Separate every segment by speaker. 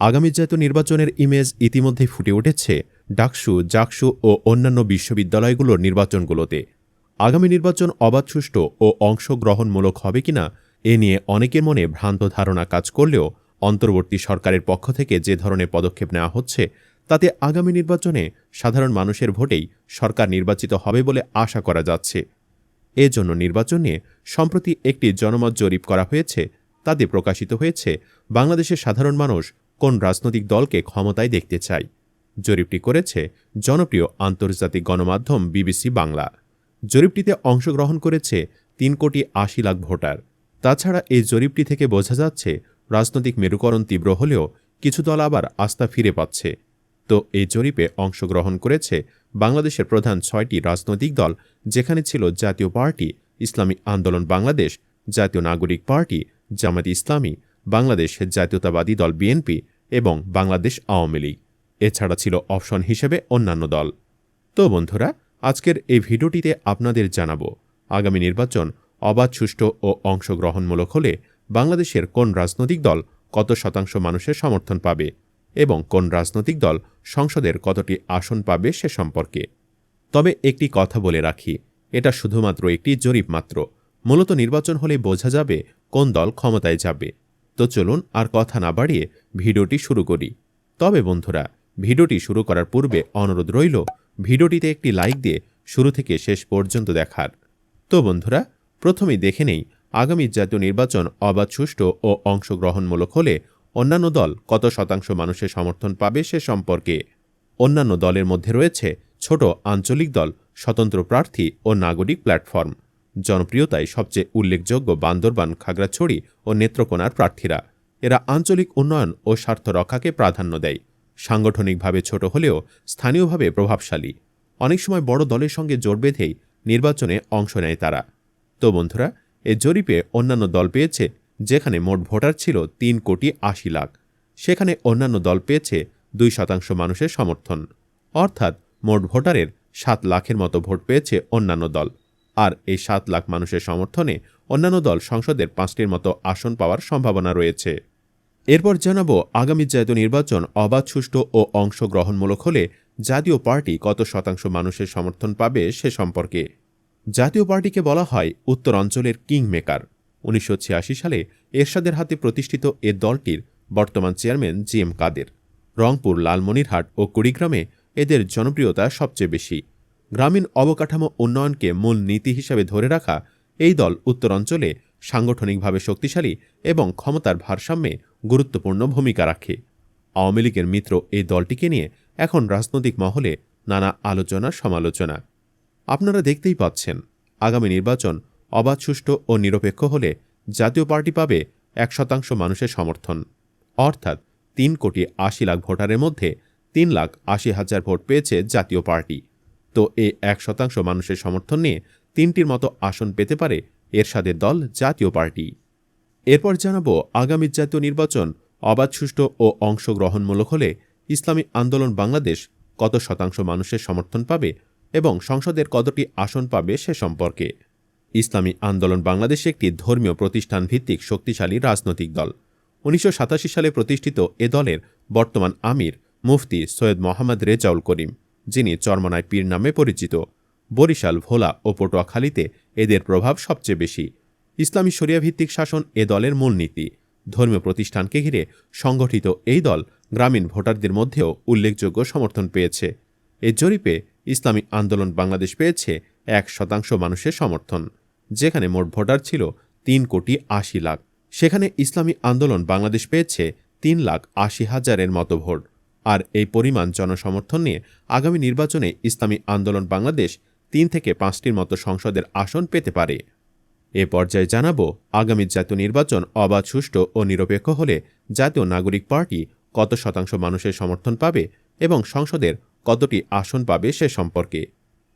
Speaker 1: আগামী জাতীয় নির্বাচনের ইমেজ ইতিমধ্যেই ফুটে উঠেছে ডাকসু, জাকসু ও অন্যান্য বিশ্ববিদ্যালয়গুলোর নির্বাচনগুলোতে। আগামী নির্বাচন অবাধ, সুষ্ঠু ও অংশগ্রহণমূলক হবে কিনা এ নিয়ে অনেকের মনে ভ্রান্ত ধারণা কাজ করলেও অন্তর্বর্তী সরকারের পক্ষ থেকে যে ধরনের পদক্ষেপ নেওয়া হচ্ছে, তাতে আগামী নির্বাচনে সাধারণ মানুষের ভোটেই সরকার নির্বাচিত হবে বলে আশা করা যাচ্ছে। এজন্য নির্বাচন নিয়ে সম্প্রতি একটি জনমত জরিপ করা হয়েছে, তাতে প্রকাশিত হয়েছে, বাংলাদেশের সাধারণ মানুষ কোন রাজনৈতিক দলকে ক্ষমতায় দেখতে চাই? জরিপটি করেছে জনপ্রিয় আন্তর্জাতিক গণমাধ্যম বিবিসি বাংলা। জরিপটিতে অংশগ্রহণ করেছে তিন কোটি আশি লাখ ভোটার। তাছাড়া এই জরিপটি থেকে বোঝা যাচ্ছে রাজনৈতিক মেরুকরণ তীব্র হলেও কিছু দল আবার আস্থা ফিরে পাচ্ছে। তো এই জরিপে অংশগ্রহণ করেছে বাংলাদেশের প্রধান ছয়টি রাজনৈতিক দল, যেখানে ছিল জাতীয় পার্টি, ইসলামী আন্দোলন বাংলাদেশ, জাতীয় নাগরিক পার্টি জামাত ইসলামী বাংলাদেশ জাতীয়তাবাদী দল বিএনপি এবং বাংলাদেশ আওয়ামী লীগ। এছাড়া ছিল অপশন হিসেবে অন্যান্য দল। তো বন্ধুরা, আজকের এই ভিডিওটিতে আপনাদের জানাব, আগামী নির্বাচন অবাধ, সুষ্ঠু ও অংশগ্রহণমূলক হলে বাংলাদেশের কোন রাজনৈতিক দল কত শতাংশ মানুষের সমর্থন পাবে এবং কোন রাজনৈতিক দল সংসদের কতটি আসন পাবে সে সম্পর্কে। তবে একটি কথা বলে রাখি, এটা শুধুমাত্র একটি জরিপ মাত্র। মূলত নির্বাচন হলে বোঝা যাবে কোন দল ক্ষমতায় যাবে। তো চলুন আর কথা না বাড়িয়ে ভিডিওটি শুরু করি। তবে বন্ধুরা, ভিডিওটি শুরু করার পূর্বে অনুরোধ রইল, ভিডিওটিতে একটি লাইক দিয়ে শুরু থেকে শেষ পর্যন্ত দেখার। তো বন্ধুরা, প্রথমেই দেখে নেই, আগামী জাতীয় নির্বাচন অবাধ, সুষ্ঠু ও অংশগ্রহণমূলক হলে অন্যান্য দল কত শতাংশ মানুষের সমর্থন পাবে সে সম্পর্কে? অন্যান্য দলের মধ্যে রয়েছে ছোট আঞ্চলিক দল, স্বতন্ত্র প্রার্থী ও নাগরিক প্ল্যাটফর্ম। জনপ্রিয়তায় সবচেয়ে উল্লেখযোগ্য বান্দরবান খাগড়াছড়ি ও নেত্রকোনার প্রার্থীরা। এরা আঞ্চলিক উন্নয়ন ও স্বার্থ রক্ষাকে প্রাধান্য দেয়। সাংগঠনিকভাবে ছোট হলেও স্থানীয়ভাবে প্রভাবশালী। অনেক সময় বড় দলের সঙ্গে জোট বেঁধেই নির্বাচনে অংশ নেয় তারা। তো বন্ধুরা, এ জরিপে অন্যান্য দল পেয়েছে যেখানে মোট ভোটার ছিল তিন কোটি আশি লাখ। সেখানে অন্যান্য দল পেয়েছে দুই শতাংশ মানুষের সমর্থন। অর্থাৎ মোট ভোটারের সাত লাখের মতো ভোট পেয়েছে অন্যান্য দল। আর এই সাত লাখ মানুষের সমর্থনে অন্যান্য দল সংসদের পাঁচটির মতো আসন পাওয়ার সম্ভাবনা রয়েছে। এরপর জানাব আগামী জাতীয় নির্বাচন অবাধ, সুষ্ঠু ও অংশগ্রহণমূলক হলে জাতীয় পার্টি কত শতাংশ মানুষের সমর্থন পাবে সে সম্পর্কে। জাতীয় পার্টিকে বলা হয় উত্তর অঞ্চলের কিং মেকার উনিশশো ছিয়াশি সালে এরশাদের হাতে প্রতিষ্ঠিত এ দলটির বর্তমান chairman G M Kader. Rangpur, Lalmonirhat ও কুড়িগ্রামে এদের জনপ্রিয়তা সবচেয়ে বেশি। গ্রামীণ অবকাঠামো উন্নয়নকে মূল নীতি হিসেবে ধরে রাখা এই দল উত্তরাঞ্চলে সাংগঠনিকভাবে শক্তিশালী এবং ক্ষমতার ভারসাম্যে গুরুত্বপূর্ণ ভূমিকা রাখে। আওয়ামী লীগের মিত্র এই দলটিকে নিয়ে এখন রাজনৈতিক মহলে নানা আলোচনা, সমালোচনা। আপনারা দেখতেই পাচ্ছেন, আগামী নির্বাচন অবাধ, সুষ্ঠু ও নিরপেক্ষ হলে জাতীয় পার্টি পাবে এক শতাংশ মানুষের সমর্থন। অর্থাৎ তিন কোটি আশি লাখ ভোটারের মধ্যে তিন লাখ আশি হাজার ভোট পেয়েছে জাতীয় পার্টি। তো এই এক শতাংশ মানুষের সমর্থন নিয়ে তিনটির মতো আসন পেতে পারে এরশাদের দল জাতীয় পার্টি। এরপর জানাব আগামী জাতীয় নির্বাচন অবাধ, সুষ্ঠু ও অংশগ্রহণমূলক হলে ইসলামী আন্দোলন বাংলাদেশ কত শতাংশ মানুষের সমর্থন পাবে এবং সংসদের কতটি আসন পাবে সে সম্পর্কে। ইসলামী আন্দোলন বাংলাদেশ একটি ধর্মীয় প্রতিষ্ঠান ভিত্তিক শক্তিশালী রাজনৈতিক দল। উনিশশো সাতাশি সালে প্রতিষ্ঠিত এ দলের বর্তমান আমির মুফতি সৈয়দ মোহাম্মদ রেজাউল করিম। যিনি চরমনায় পীর নামে পরিচিত। বরিশাল, ভোলা ও পটুয়াখালীতে এদের প্রভাব সবচেয়ে বেশি। ইসলামী শরিয়া ভিত্তিক শাসন এ দলের মূলনীতি ধর্মীয় প্রতিষ্ঠানকে ঘিরে সংগঠিত এই দল গ্রামীণ ভোটারদের মধ্যেও উল্লেখযোগ্য সমর্থন পেয়েছে। এ জরিপে ইসলামী আন্দোলন বাংলাদেশ পেয়েছে এক শতাংশ মানুষের সমর্থন, যেখানে মোট ভোটার ছিল তিন কোটি আশি লাখ। সেখানে ইসলামী আন্দোলন বাংলাদেশ পেয়েছে তিন লাখ আশি হাজারের মতো ভোট। আর এই পরিমাণ জনসমর্থন নিয়ে আগামী নির্বাচনে ইসলামী আন্দোলন বাংলাদেশ তিন থেকে পাঁচটির মতো সংসদের আসন পেতে পারে। এ পর্যায়ে জানাব, আগামী জাতীয় নির্বাচন অবাধ, সুষ্ঠু ও নিরপেক্ষ হলে জাতীয় নাগরিক পার্টি কত শতাংশ মানুষের সমর্থন পাবে এবং সংসদের কতটি আসন পাবে সে সম্পর্কে।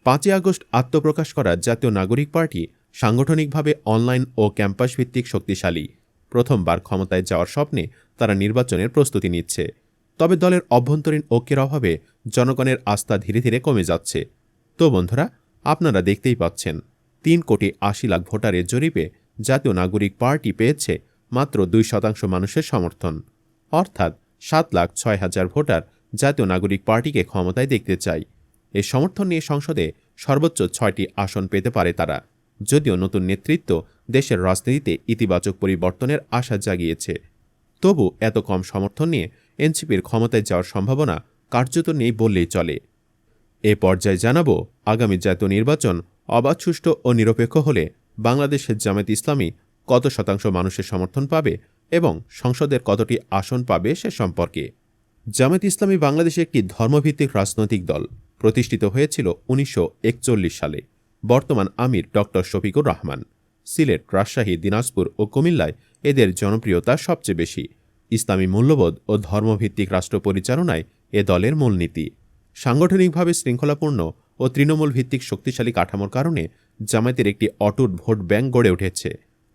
Speaker 1: পাঁচই আগস্ট আত্মপ্রকাশ করা জাতীয় নাগরিক পার্টি সাংগঠনিকভাবে অনলাইন ও ক্যাম্পাস ভিত্তিক শক্তিশালী। প্রথমবার ক্ষমতায় যাওয়ার স্বপ্নে তারা নির্বাচনের প্রস্তুতি নিচ্ছে। তবে দলের অভ্যন্তরীণ ঐক্যের অভাবে জনগণের আস্থা ধীরে ধীরে কমে যাচ্ছে। তো বন্ধুরা, আপনারা দেখতেই পাচ্ছেন, তিন কোটি আশি লাখ ভোটারের জরিপে জাতীয় নাগরিক পার্টি পেয়েছে মাত্র দুই শতাংশ মানুষের সমর্থন। অর্থাৎ সাত লাখ ছয় হাজার ভোটার জাতীয় নাগরিক পার্টিকে ক্ষমতায় দেখতে চায়। এই সমর্থন নিয়ে সংসদে সর্বোচ্চ ছয়টি আসন পেতে পারে তারা। যদিও নতুন নেতৃত্ব দেশের রাজনীতিতে ইতিবাচক পরিবর্তনের আশা জাগিয়েছে। তবু এত কম সমর্থন নিয়ে এনসিপির ক্ষমতায় যাওয়ার সম্ভাবনা কার্যত নেই বললেই চলে। এ পর্যায়ে জানাব, আগামী জাতীয় নির্বাচন অবাধ, সুষ্ঠু ও নিরপেক্ষ হলে বাংলাদেশের জামায়াত ইসলামী কত শতাংশ মানুষের সমর্থন পাবে এবং সংসদের কতটি আসন পাবে সে সম্পর্কে। জামায়াত ইসলামী বাংলাদেশে একটি ধর্মভিত্তিক রাজনৈতিক দল প্রতিষ্ঠিত হয়েছিল উনিশশো একচল্লিশ সালে। বর্তমান আমির ড. শফিকুর রহমান। সিলেট, রাজশাহী, দিনাজপুর ও কুমিল্লায় এদের জনপ্রিয়তা সবচেয়ে বেশি। ইসলামী মূল্যবোধ ও ধর্মভিত্তিক রাষ্ট্র পরিচালনায় এ দলের মূলনীতি সাংগঠনিকভাবে শৃঙ্খলাপূর্ণ ও তৃণমূল ভিত্তিক শক্তিশালী কাঠামোর কারণে জামায়াতের একটি অটুট ভোট ব্যাংক গড়ে উঠেছে।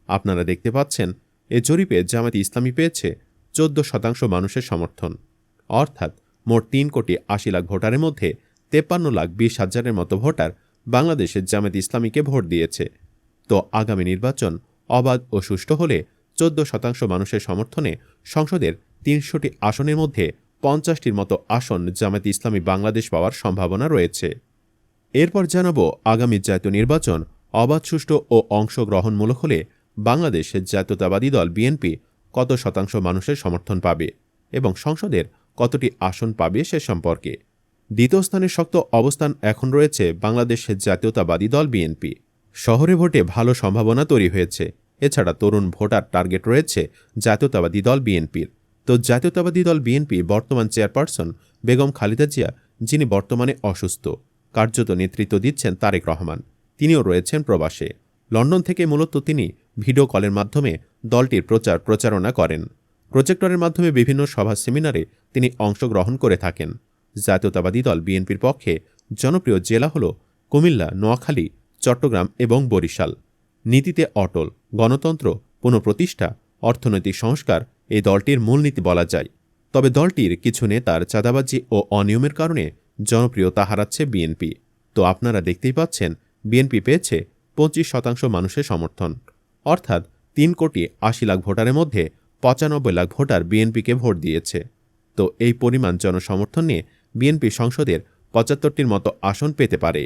Speaker 1: আপনারা দেখতে পাচ্ছেন, এ জরিপে জামায়াত ইসলামী পেয়েছে চোদ্দ শতাংশ মানুষের সমর্থন। অর্থাৎ মোট তিন কোটি আশি লাখ ভোটারের মধ্যে তেপ্পান্ন লাখ বিশ হাজারের মতো ভোটার বাংলাদেশের জামায়াত ইসলামীকে ভোট দিয়েছে। তো আগামী নির্বাচন অবাধ ও সুষ্ঠু হলে চোদ্দ শতাংশ মানুষের সমর্থনে সংসদের তিনশোটি আসনের মধ্যে পঞ্চাশটির মতো আসন জামায়াত ইসলামী বাংলাদেশ পাওয়ার সম্ভাবনা রয়েছে। এরপর জানাব আগামী জাতীয় নির্বাচন অবাধ, সুষ্ঠু ও অংশগ্রহণমূলক হলে বাংলাদেশের জাতীয়তাবাদী দল বিএনপি কত শতাংশ মানুষের সমর্থন পাবে এবং সংসদের কতটি আসন পাবে সে সম্পর্কে। দ্বিতীয় স্থানে শক্ত অবস্থান এখন রয়েছে বাংলাদেশের জাতীয়তাবাদী দল বিএনপি। শহরে ভোটে ভালো সম্ভাবনা তৈরি হয়েছে। এছাড়া তরুণ ভোটার টার্গেট রয়েছে জাতীয়তাবাদী দল বিএনপির। তো জাতীয়তাবাদী দল বিএনপি বর্তমান চেয়ারপারসন বেগম খালেদা জিয়া, যিনি বর্তমানে অসুস্থ, কার্যত নেতৃত্ব দিচ্ছেন তারেক রহমান। তিনিও রয়েছেন প্রবাসে। লন্ডন থেকে মূলত তিনি ভিডিও কলের মাধ্যমে দলটির প্রচার প্রচারণা করেন। প্রজেক্টরের মাধ্যমে বিভিন্ন সভা সেমিনারে তিনি অংশগ্রহণ করে থাকেন। জাতীয়তাবাদী দল বিএনপির পক্ষে জনপ্রিয় জেলা হল কুমিল্লা, নোয়াখালী, চট্টগ্রাম এবং বরিশাল। নীতিতে অটল, গণতন্ত্র, পুনঃপ্রতিষ্ঠা, অর্থনৈতিক সংস্কার এই দলটির মূলনীতি বলা যায়। তবে দলটির কিছু নেতার চাঁদাবাজি ও অনিয়মের কারণে জনপ্রিয়তা হারাচ্ছে বিএনপি। তো আপনারা দেখতেই পাচ্ছেন, বিএনপি পেয়েছে পঁচিশ শতাংশ মানুষের সমর্থন। অর্থাৎ তিন কোটি আশি লাখ ভোটারের মধ্যে পঁচানব্বই লাখ ভোটার বিএনপিকে ভোট দিয়েছে। তো এই পরিমাণ জনসমর্থন নিয়ে বিএনপি সংসদের পঁচাত্তরটির মতো আসন পেতে পারে।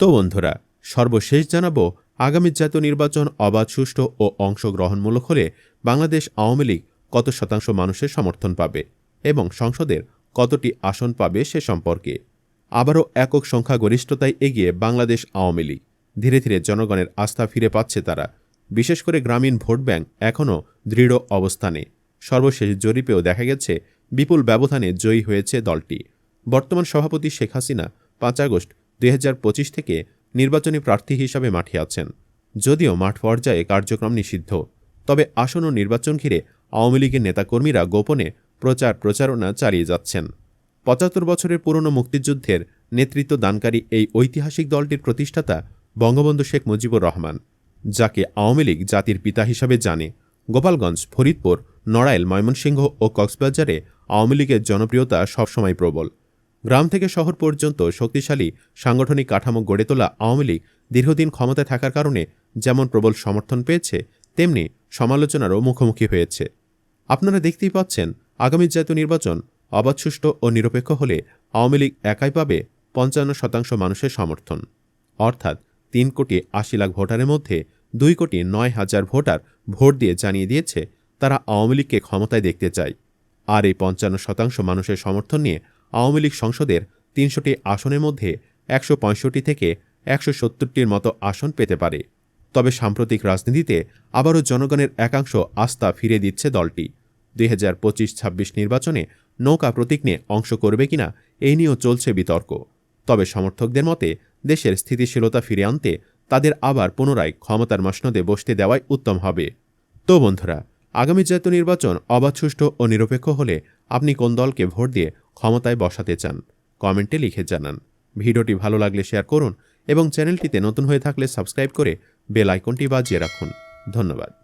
Speaker 1: তো বন্ধুরা, সর্বশেষ জানাব আগামী জাতীয় নির্বাচন অবাধ, সুষ্ঠু ও অংশগ্রহণমূলক হলে বাংলাদেশ আওয়ামী লীগ কত শতাংশ মানুষের সমর্থন পাবে এবং সংসদের কতটি আসন পাবে সে সম্পর্কে। আবারও একক সংখ্যাগরিষ্ঠতায় এগিয়ে বাংলাদেশ আওয়ামী লীগ। ধীরে ধীরে জনগণের আস্থা ফিরে পাচ্ছে তারা। বিশেষ করে গ্রামীণ ভোট ব্যাংক এখনও দৃঢ় অবস্থানে। সর্বশেষ জরিপেও দেখা গেছে, বিপুল ব্যবধানে জয়ী হয়েছে দলটি। বর্তমান সভাপতি শেখ হাসিনা পাঁচ আগস্ট দুই হাজার পঁচিশ থেকে নির্বাচনী প্রার্থী হিসাবে মাঠে আছেন। যদিও মাঠ পর্যায়ে কার্যক্রম নিষিদ্ধ, তবে আসন্ন নির্বাচন ঘিরে আওয়ামী লীগের নেতাকর্মীরা গোপনে প্রচার প্রচারণা চালিয়ে যাচ্ছেন। পঁচাত্তর বছরের পুরনো মুক্তিযুদ্ধের নেতৃত্ব দানকারী এই ঐতিহাসিক দলটির প্রতিষ্ঠাতা বঙ্গবন্ধু শেখ মুজিবুর রহমান, যাকে আওয়ামী লীগ জাতির পিতা হিসাবে জানে। গোপালগঞ্জ, ফরিদপুর, নড়াইল, ময়মনসিংহ ও কক্সবাজারে আওয়ামী লীগের জনপ্রিয়তা সবসময় প্রবল। গ্রাম থেকে শহর পর্যন্ত শক্তিশালী সাংগঠনিক কাঠামো গড়ে তোলা আওয়ামী লীগ দীর্ঘদিন ক্ষমতায় থাকার কারণে যেমন প্রবল সমর্থন পেয়েছে, তেমনি সমালোচনারও মুখোমুখি হয়েছে। আপনারা দেখতেই পাচ্ছেন, আগামী জাতীয় নির্বাচন অবাধ সুষ্ঠু ও নিরপেক্ষ হলে আওয়ামী লীগ একাই পাবে পঞ্চান্ন শতাংশ মানুষের সমর্থন। অর্থাৎ তিন কোটি আশি লাখ ভোটারের মধ্যে দুই কোটি নয় হাজার ভোটার ভোট দিয়ে জানিয়ে দিয়েছে, তারা আওয়ামী লীগকে ক্ষমতায় দেখতে চায়। আর এই পঞ্চান্ন শতাংশ মানুষের সমর্থন নিয়ে আওয়ামী লীগ সংসদের তিনশোটি আসনের মধ্যে একশো পঁয়ষট্টি থেকে একশো সত্তরটির মতো আসন পেতে পারে। তবে সাম্প্রতিক রাজনীতিতে আবারও জনগণের একাংশ আস্থা ফিরে দিচ্ছে দলটি। দুই হাজার পঁচিশ ছাব্বিশ নির্বাচনে নৌকা প্রতীক নিয়ে অংশ করবে কিনা এই নিয়েও চলছে বিতর্ক। তবে সমর্থকদের মতে, দেশের স্থিতিশীলতা ফিরে আনতে তাদের আবার পুনরায় ক্ষমতার মসনদে বসতে দেওয়াই উত্তম হবে। তো বন্ধুরা আগামী জাতীয় নির্বাচন, অবাধ, সুষ্ঠু ও নিরপেক্ষ হলে আপনি কোন দলকে ভোট দিয়ে ক্ষমতায় বসাতে চান, কমেন্টে লিখে জানান। ভিডিওটি ভালো লাগলে শেয়ার করুন এবং চ্যানেলটিতে নতুন হয়ে থাকলে সাবস্ক্রাইব করে বেল আইকনটি বাজিয়ে রাখুন। ধন্যবাদ।